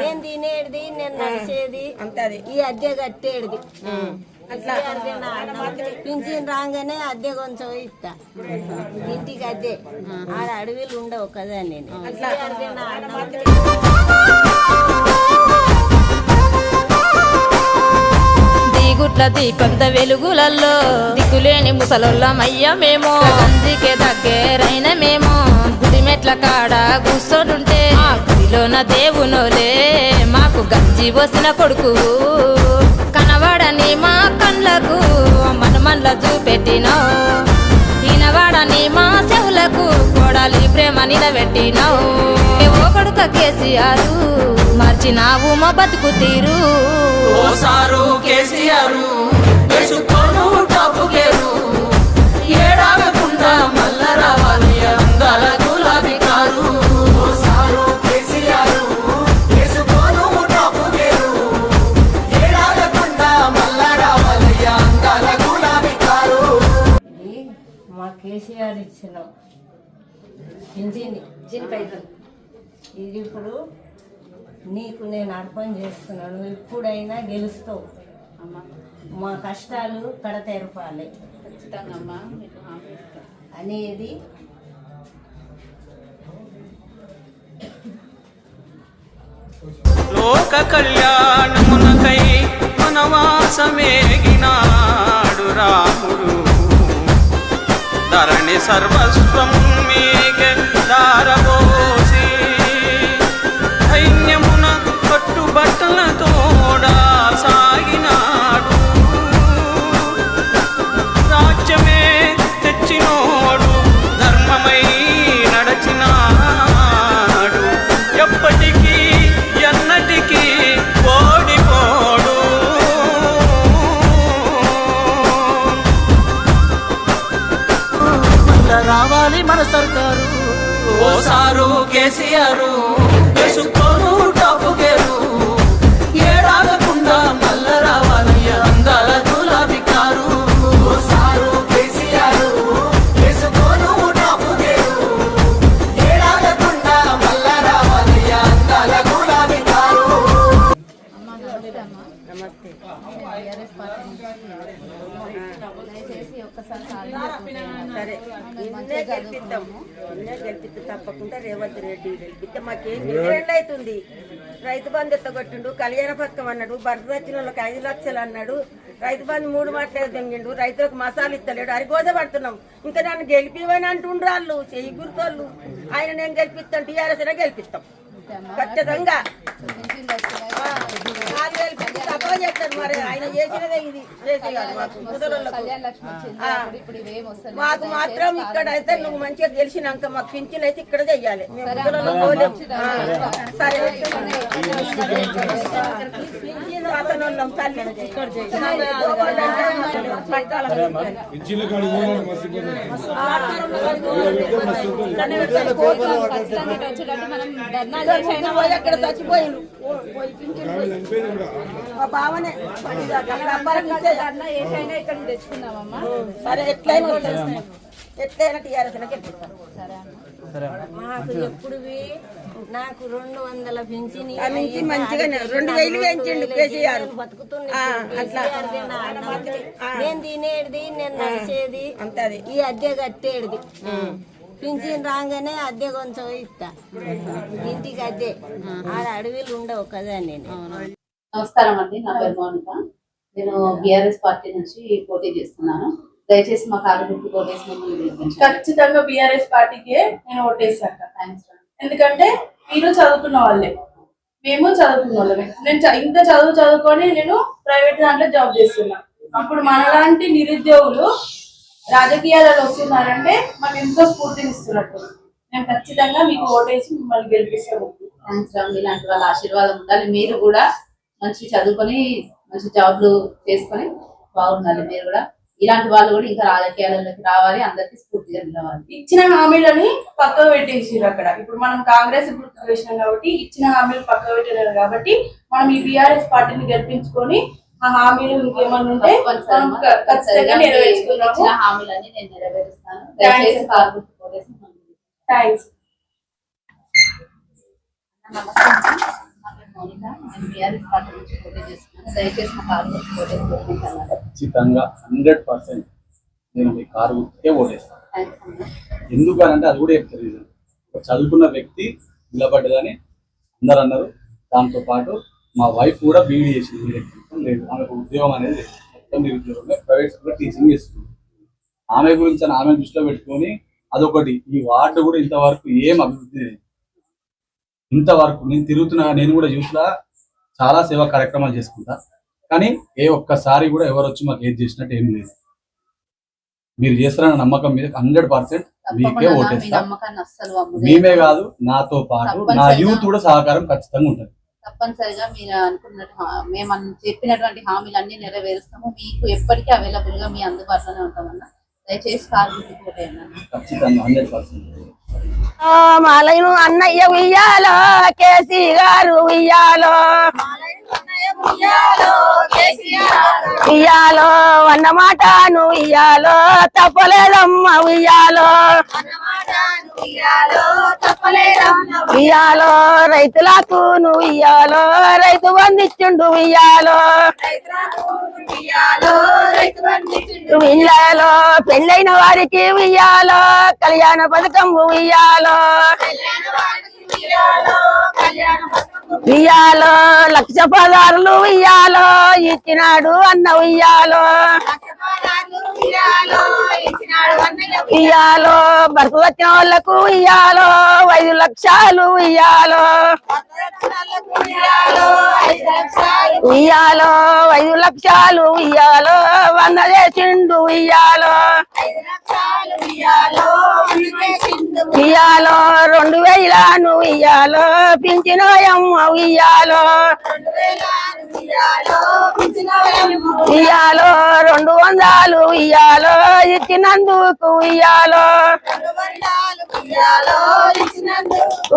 నేను తినేది నేను నడిచేది అంతది ఈ అద్దె కట్టేది. పింఛన్ రాగానే అద్దె కొంచెం ఇస్తా. ఇంటికి అద్దె. ఆడ అడవిలు ఉండవు కదా నేను. దిగుట్ల దీపంత వెలుగులల్లో దిక్కులేని ముసలొల్లమయ్య మేము. గంజికే దగ్గరైన మేము. మెట్ల కాడ కూర్చోడుంటే మా గుడిలోన దేవునోలే మాకు గంజి పోసిన కొడుకు. కనవాడని మా కళ్ళకు మనమన్ల చూపెట్టినావు ఈనవాడని మా చెవులకు కొడాలి ప్రేమ నిలబెట్టినావు ఓ కొడుక కేసీఆర్ మార్చినావు మా బతుకు తీరు. ఓసారు కేసీఆర్ పింఛని ఇది ఇప్పుడు నీకు నేను అర్పణ చేస్తున్నాను. నువ్వు ఎప్పుడైనా గెలుస్తావు. మా కష్టాలు కడతెరపాలి అనేది లోక కళ్యాణమునకై వనవాసమేగినాడు రాముడు. ధరణి సర్వస్వం మీకే దారబోసి సైన్యమున కట్టుబట్టల తోడా సాగినాడు రాజ్యమే తెచ్చినోడు ధర్మమై నడచినాడు. ఎప్పటికీ ఎన్నటికీ ఓడిపోడు. రావాలి మన సర్కారు. ఓసారు కేసీఆర్ వేసుకోను టాపు గేరు. ఏడాగకుండా మల్ల రావాలయ్య అందాల గులాబీ కారు. ఓసారు కేసీఆర్ వేసుకోను టాపు గేరు. ఏడాగకుండా మల్ల రావాలయ్య అందాల గులాబీ కారు. సరే. నిన్నే గెలిపిస్తాం తప్పకుండా రేవంత్ రెడ్డి గెలిపిస్తే మాకేం రెండు అవుతుంది రైతు బంధు ఎత్తగొట్టిండు కళ్యాణ పథకం అన్నాడు భర్త వచ్చిన వాళ్ళకి ఐదు లక్షలు అన్నాడు. రైతు బంధు మూడు మాటలు దొంగిండు రైతులకు మసాలు ఇస్తలేడు. అది పడుతున్నాం. ఇంకా నన్ను గెలిపివని అంటుండ్రు వాళ్ళు చెయ్యి గుర్తోళ్ళు ఆయన నేను గెలిపిస్తాం టీఆర్ఎస్ గెలిపిస్తాం. ఖచ్చితంగా. మాకు మాత్రం ఇక్కడ అయితే నువ్వు మంచిగా గెలిచినాక మాకు పింఛన్ అయితే ఇక్కడ చెయ్యాలి సరే అక్కడ చచ్చిపోయిండు మా బావనే. సరే ఎట్లయినా. ఎట్లయినా టీఆర్ఎస్ మాకు ఎప్పుడు నాకు రెండు వందల నుంచి మంచిగానే రెండు వేలు పెంచిండు కేసీఆర్. నేను తినేది నేను నడిచేది అంతది. ఈ అద్దె కట్టేది. పింఛన్ రాగానే అద్దె కొంచెం ఇస్తా. ఇంటికి అద్దె. ఆడ అడవిలు ఉండవు కదా నేను. నమస్కారం అండి. నా పేరు మౌనిక. నేను బిఆర్ఎస్ పార్టీ నుంచి పోటీ చేస్తున్నాను. దయచేసి మా ఓటేసి మమ్మల్ని గెలిపించండి ఖచ్చితంగా బిఆర్ఎస్ పార్టీకే నేను ఓటేసాక థ్యాంక్స్ ఎందుకంటే మీరు చదువుకున్న వాళ్ళే. మేము చదువుకున్న వాళ్ళమే. నేను ఇంత చదువు చదువుకొని నేను ప్రైవేట్ దాంట్లో జాబ్ చేస్తున్నా. ఇప్పుడు మనలాంటి నిరుద్యోగులు రాజకీయాలలో వస్తున్నారంటే మాకు ఎంతో స్ఫూర్తినిస్తున్నట్టు. నేను ఖచ్చితంగా మీకు ఓటేసి మిమ్మల్ని రామ్ ఇలాంటి వాళ్ళ ఆశీర్వాదం ఉండాలి. మీరు కూడా మంచి చదువుకొని మంచి జాబ్లు చేసుకొని బాగుండాలి. మీరు కూడా ఇలాంటి వాళ్ళు కూడా ఇంకా రాజకీయాలలోకి రావాలి. అందరికీ స్ఫూర్తిగా నిలవాలి. ఇచ్చిన హామీలని పక్కకు పెట్టేసిర్రు అక్కడ. ఇప్పుడు మనం కాంగ్రెస్ ఇప్పుడు వేసినాం కాబట్టి ఇచ్చిన హామీలు పక్కకు పెట్టారు కాబట్టి మనం ఈ బిఆర్ఎస్ పార్టీని గెలిపించుకొని ఆ హామీలు ఇంకేమన్నా ఉంటే ఖచ్చితంగా నెరవేర్చుకున్నాము హామీలన్నీ నేను నెరవేరుస్తాను. దయచేసి థ్యాంక్స్ ఖచ్చితంగా హండ్రెడ్ పర్సెంట్ నేను మీ కారు గుర్తుకే ఓటేస్తాను. ఎందుకనంటే అది కూడా చెప్తారు రీజన్ ఒక చదువుకున్న వ్యక్తి నిలబడ్డదని అందరు అన్నారు. దాంతో పాటు మా వైఫ్ కూడా బీఈడీ చేసింది. లేదు. ఆమెకు ఉద్యోగం అనేది. మొత్తం నిరుద్యోగమే ప్రైవేట్ స్కూల్లో టీచింగ్ చేస్తుంది. ఆమె గురించి ఆమె దృష్టిలో పెట్టుకొని అదొకటి. ఈ వార్డు కూడా ఇంతవరకు ఏం అభివృద్ధి లేదు. ఇంతవరకు నేను తిరుగుతున్నా నేను కూడా యూత్లో చాలా సేవా కార్యక్రమాలు చేసుకుంటా. కానీ ఏ ఒక్కసారి కూడా ఎవరు వచ్చి మాకు ఏది చేసినట్టు ఏం లేదు. మీరు చేస్తారన్న నమ్మకం మీద హండ్రెడ్ పర్సెంట్ మీకే ఓటేస్తా. మేమే. కాదు. నాతో పాటు నా. యూత్ కూడా సహకారం ఖచ్చితంగా ఉంటుంది. తప్పనిసరిగా మీరు అనుకున్నట్టు హా- మేము చెప్పినటువంటి హామీలన్నీ నెరవేరుస్తాము. మీకు ఎప్పటికీ అవైలబుల్గా మీ అందుబాటులోనే ఉంటామన్నా దయచేసి మాలయ్యను అన్నయ్య ఉయ్యాలో కేసీ గారు ఉయ్యాలో. ఉయ్యాలో అన్న మాటను ఉయ్యాలో తప్పలేదమ్మ ఉయ్యాలో. ఉయ్యాలో రైతులకు నువ్వు ఇయ్యాలో రైతు బంధించుండు ఉయ్యాలో ఉయ్యాలో పెళ్ళైన వారికి ఉయ్యాలో కళ్యాణ పథకం ఉయ్యాలో ఉయ్యాలో లక్ష పదారులు ఉయ్యాలో ఇచ్చినాడు అన్న ఉయ్యాలో ఇయ్యాలో భర్త వచ్చిన వాళ్ళకు ఉయ్యాలో ఐదు లక్షలు ఉయ్యాలో ఉయ్యాలో ఐదు లక్షలు ఉయ్యాలో వంద చేసిండు ఉయ్యాలో ఉయ్యాలో రెండు వేలను ఉయ్యాలో పింఛనోయమ్మ ఉయ్యాలో ఉయ్యాలో రెండు వందలు ఉయ్యాలో ఇచ్చినందుకు ఉయ్యాలో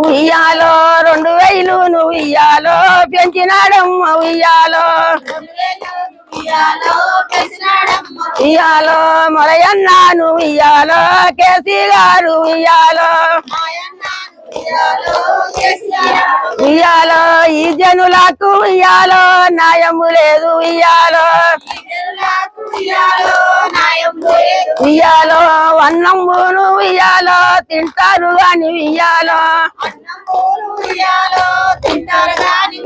ఉయ్యాలో రెండు వేలు నువ్వు ఇయ్యాలో పెంచినాడమ్మ ఉయ్యాలో ఇయ్యాలో మొరయన్న నువ్వు ఇయ్యాలో కేసీ గారు ఇయ్యాలో. ఇయ్యాలో ఈ జనులకు ఇయ్యాలో న్యాయము లేదు ఇయ్యాలో. ఇయ్యాలో అన్నంబును ఇయ్యాలో తింటారు అని ఇయ్యాలో.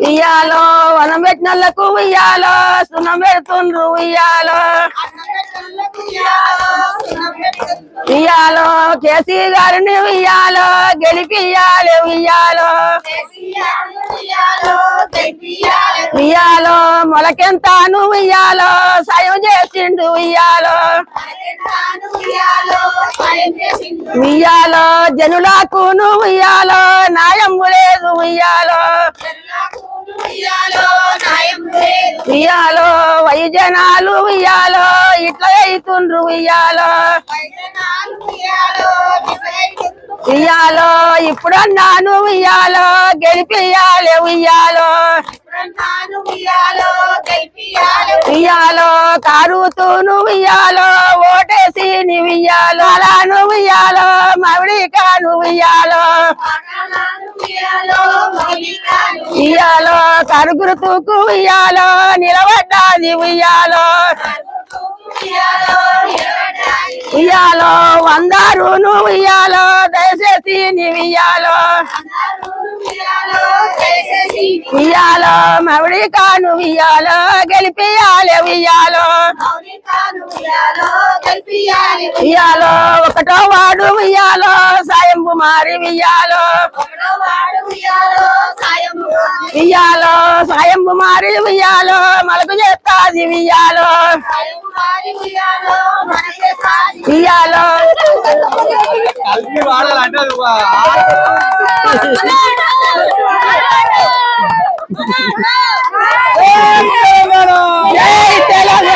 ఇయ్యాలో వనం పెట్టినలకు ఇయ్యాలో సున్నం పెడుతుండ్రు ఇయ్యాలో. ఇయ్యాలో కేసీ గారిని ఇయ్యాలో గెలిపియాలి ఇయ్యాలో. ఇయ్యాలో మొలకెంత ఇయ్యాలో సాయం చేసిండు ఇయ్యాలో. ఇయ్యాలో జనులకు నువ్వు ఇయ్యాలో న్యాయం లేదు ఇయ్యాలో. ఇయ్యాలో వైజనాలు ఇయ్యాలో ఇట్లా అవుతుండ్రు ఇయ్యాలో ఇయ్యాలో నువ్వు ఇయ్యాలో గెలిపియాలి ఉయ్యాలో. ఇయ్యాలో కారుతూ నువ్వు ఇయ్యాలో ఓటేసి నువ్వు ఇయ్యాలో అలా నువ్వు ఇయ్యాలో మవిడికా నువ్వు ఇయ్యాలో ఇయ్యాలో కరుగురుతూకు ఇయ్యాలో నిలబడ్డాది ఉయ్యాలో. ఇయ్యాలో వందారు నువ్వు ఇయ్యాలో దయచేసి నీవు ఇయ్యాలో. ఇయ్యాలో మవిడి కాను ఇయ్యాలో గెలిపియాలి ఇయ్యాలో. ఇయ్యాలో ఒకటో వాడు ఇయ్యాలో సాయం కుమారి ఇయ్యాలో. ఇయ్యాలో సాయం కుమారి ఇయ్యాలో మలకు చేస్తాది ఇయ్యాలో. ఇయ్యాలో? జై తెలంగాణ.